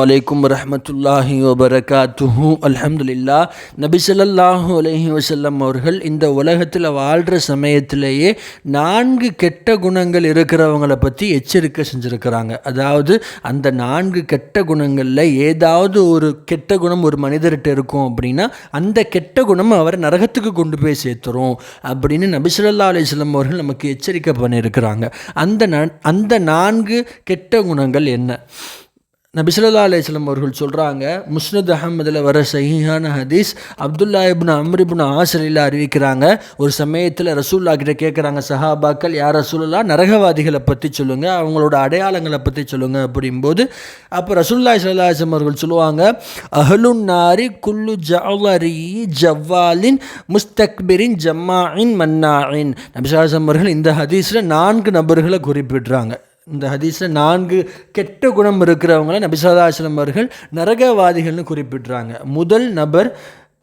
வலைக்கும் வரஹமத்துல்லாஹி வபரகாத்துஹு அல்ஹம்துலில்லா நபி ஸல்லல்லாஹு அலஹி வசல்லம் அவர்கள் இந்த உலகத்தில் வாழ்கிற சமயத்திலேயே நான்கு கெட்ட குணங்கள் இருக்கிறவங்களை பற்றி எச்சரிக்கை செஞ்சுருக்கிறாங்க. அதாவது அந்த நான்கு கெட்ட குணங்களில் ஏதாவது ஒரு கெட்ட குணம் ஒரு மனிதர்கிட்ட இருக்கும் அப்படின்னா அந்த கெட்ட குணம் அவரை நரகத்துக்கு கொண்டு போய் சேர்த்துரும் அப்படின்னு நபி ஸல்லல்லாஹு அலிஸ்லம் அவர்கள் நமக்கு எச்சரிக்கை பண்ணியிருக்கிறாங்க. அந்த ந- அந்த நான்கு கெட்ட குணங்கள் என்ன? நபிசுல்லா அலையம் அவர்கள் சொல்கிறாங்க முஸ்னத் அகமதில் வர சஹிஹான ஹதீஸ் அப்துல்லா இப்னு அம்ரிபுன் இப்னு அறிவிக்கிறாங்க. ஒரு சமயத்தில் ரசூல்லா கிட்ட கேட்குறாங்க சஹாபாக்கள் யார் ரசூல்லா நரகவாதிகளை பற்றி சொல்லுங்கள் அவங்களோட அடையாளங்களை பற்றி சொல்லுங்கள் அப்படிங்கும்போது அப்போ ரசூல்லா சல்லாஹம் அவர்கள் சொல்லுவாங்க அஹலுன் நாரி குல்லு ஜவரி ஜவ்வாலின் முஸ்தக்பிரின் ஜம்மாயின் மன்னாயின் நபிசாசம் அவர்கள் இந்த ஹதீஸில் நான்கு நபர்களை குறிப்பிடுறாங்க. இந்த ஹதீஸில் நான்கு கெட்ட குணம் இருக்கிறவங்கள நபிசாதாசலம் அவர்கள் நரகவாதிகள்னு குறிப்பிட்றாங்க. முதல் நபர்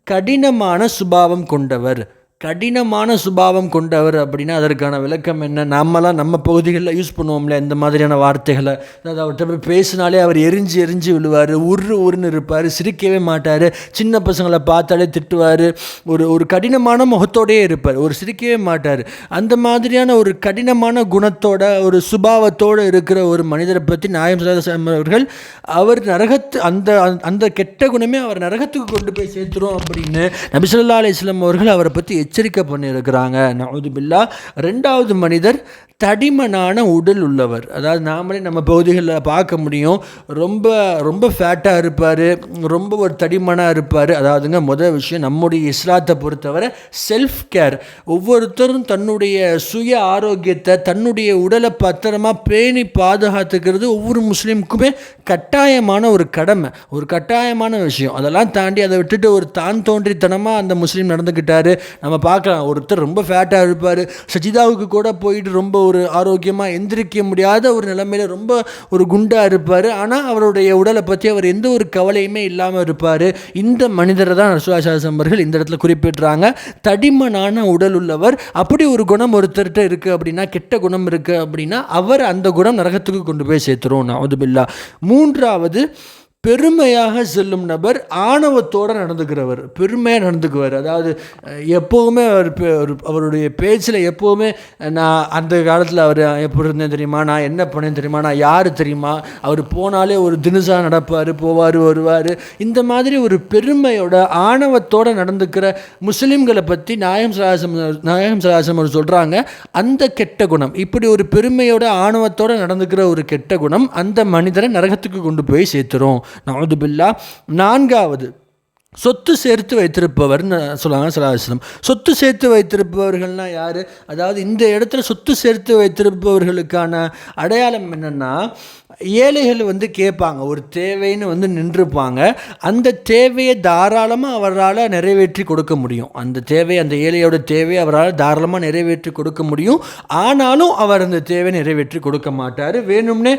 கடினமான சுபாவம் கொண்டவர். கடினமான சுபாவம் கொண்டவர் அப்படின்னா அதற்கான விளக்கம் என்ன? நம்மலாம் நம்ம பகுதிகளில் யூஸ் பண்ணுவோம்ல இந்த மாதிரியான வார்த்தைகளை. அதாவது அவர்கிட்ட போய் பேசினாலே அவர் எரிஞ்சு எரிஞ்சு விழுவார் உரு உருன்னு இருப்பார் சிரிக்கவே மாட்டார். சின்ன பசங்களை பார்த்தாலே திட்டுவார். ஒரு ஒரு கடினமான முகத்தோடயே இருப்பார் ஒரு சிரிக்கவே மாட்டார். அந்த மாதிரியான ஒரு கடினமான குணத்தோட ஒரு சுபாவத்தோடு இருக்கிற ஒரு மனிதரை பற்றி நாயம் அவர்கள் அவர் நரகத்து அந்த அந்த கெட்ட குணமே அவர் நரகத்துக்கு கொண்டு போய் சேர்த்துரும் அப்படின்னு நபிசல்லா அலிஸ்லாம் அவர்கள் அவரை பற்றி எச்சரிக்கை பண்ணியிருக்கிறாங்க. நவுது பில்லா. ரெண்டாவது மனிதர் தடிமனான உடல் உள்ளவர். அதாவது நாமளே நம்ம பகுதிகளில் பார்க்க முடியும். ரொம்ப ரொம்ப ஃபேட்டாக இருப்பார். ரொம்ப ஒரு தடிமனாக இருப்பார். அதாவதுங்க முதல் விஷயம் நம்முடைய இஸ்லாத்தை பொறுத்தவரை செல்ஃப் கேர் ஒவ்வொருத்தரும் தன்னுடைய சுய ஆரோக்கியத்தை தன்னுடைய உடலை பத்திரமா பேணி பாதுகாத்துக்கிறது ஒவ்வொரு முஸ்லீமுக்குமே கட்டாயமான ஒரு கடமை. ஒரு கட்டாயமான விஷயம். அதெல்லாம் தாண்டி அதை விட்டுட்டு ஒரு தான் தோன்றித்தனமாக அந்த முஸ்லீம் நடந்துக்கிட்டாரு. நம்ம பார்க்கலாம். ஒருத்தர் ரொம்ப ஃபேட்டாக இருப்பார். சஜிதாவுக்கு கூட போயிட்டு ரொம்ப ஒரு ஆரோக்கியமாக எந்திரிக்க முடியாத ஒரு நிலைமையில ரொம்ப ஒரு குண்டாக இருப்பார். ஆனால் அவருடைய உடலை பற்றி அவர் எந்த ஒரு கவலையுமே இல்லாமல் இருப்பார். இந்த மனிதரை தான் சுவாசாசம்பர்கள் இந்த இடத்துல குறிப்பிடுறாங்க. தடிமனான உடல் உள்ளவர். அப்படி ஒரு குணம் ஒருத்தர்கிட்ட இருக்குது அப்படின்னா கெட்ட குணம் இருக்குது அப்படின்னா அவர் அந்த குணம் நரகத்துக்கு கொண்டு போய் சேர்த்துரும். அதுபில்லா மூன்றாவது பெருமையாக செல்லும் நபர் ஆணவத்தோடு நடந்துக்கிறவர் பெருமையாக நடந்துக்குவார். அதாவது எப்போவுமே அவர் அவருடைய பேச்சில் எப்போவுமே நான் அந்த காலத்தில் அவர் எப்படி இருந்தேன் தெரியுமா? நான் என்ன பண்ணேன் தெரியுமா? நான் யார் தெரியுமா? அவர் போனாலே ஒரு தினுசாக நடப்பார் போவார் வருவார். இந்த மாதிரி ஒரு பெருமையோட ஆணவத்தோடு நடந்துக்கிற முஸ்லீம்களை பற்றி நாயம் சலாசம் நாயம் சலாசம் அவர் சொல்கிறாங்க அந்த கெட்ட குணம். இப்படி ஒரு பெருமையோட ஆணவத்தோடு நடந்துக்கிற ஒரு கெட்ட குணம் அந்த மனிதரை நரகத்துக்கு கொண்டு போய் சேர்த்துரும். நவதுபில்லா. நான்காவது சொத்து சேர்த்து வைத்திருப்பவர்னு சொல்லுவாங்க சலாஹம் சொத்து சேர்த்து வைத்திருப்பவர்கள்னா யார்? அதாவது இந்த இடத்துல சொத்து சேர்த்து வைத்திருப்பவர்களுக்கான அடையாளம் என்னென்னா ஏழைகள் வந்து கேட்பாங்க ஒரு தேவைன்னு வந்து நின்றுப்பாங்க. அந்த தேவையை தாராளமாக அவரால் நிறைவேற்றி கொடுக்க முடியும். அந்த தேவை அந்த ஏழையோட தேவையை அவரால் தாராளமாக நிறைவேற்றி கொடுக்க முடியும். ஆனாலும் அவர் அந்த தேவை நிறைவேற்றி கொடுக்க மாட்டார். வேணும்னே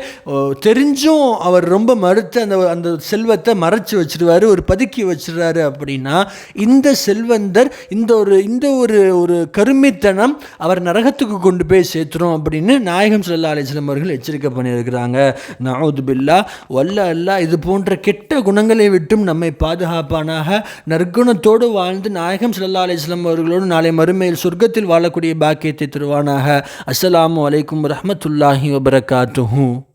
தெரிஞ்சும் அவர் ரொம்ப மறுத்து அந்த அந்த செல்வத்தை மறைச்சி வச்சுருவார் ஒரு பதுக்கி வச்சுருவார். அப்படின்னா இந்த செல்வந்தர் இந்த ஒரு இந்த ஒரு ஒரு கருமித்தனம் அவர் நரகத்துக்கு கொண்டு போய் சேர்த்துரும் அப்படின்னு நாயகம் சல்லா அலைஹி அவர்கள் எச்சரிக்கை பண்ணியிருக்கிறாங்க. நவுது பில்லா வல்ல அல்லாஹ் இது போன்ற கெட்ட குணங்களை விட்டும் நம்மை பாதுகாப்பானாக நற்குணத்தோடு வாழ்ந்து நாயகம் சல்லா அலைஹி அவர்களோடு நாளை மறுமையில் சொர்க்கத்தில் வாழக்கூடிய பாக்கியத்தை தருவானாக. அஸ்ஸலாமு அலைக்கும் வரஹ்மத்துல்லாஹி வபரகாத்துஹூ.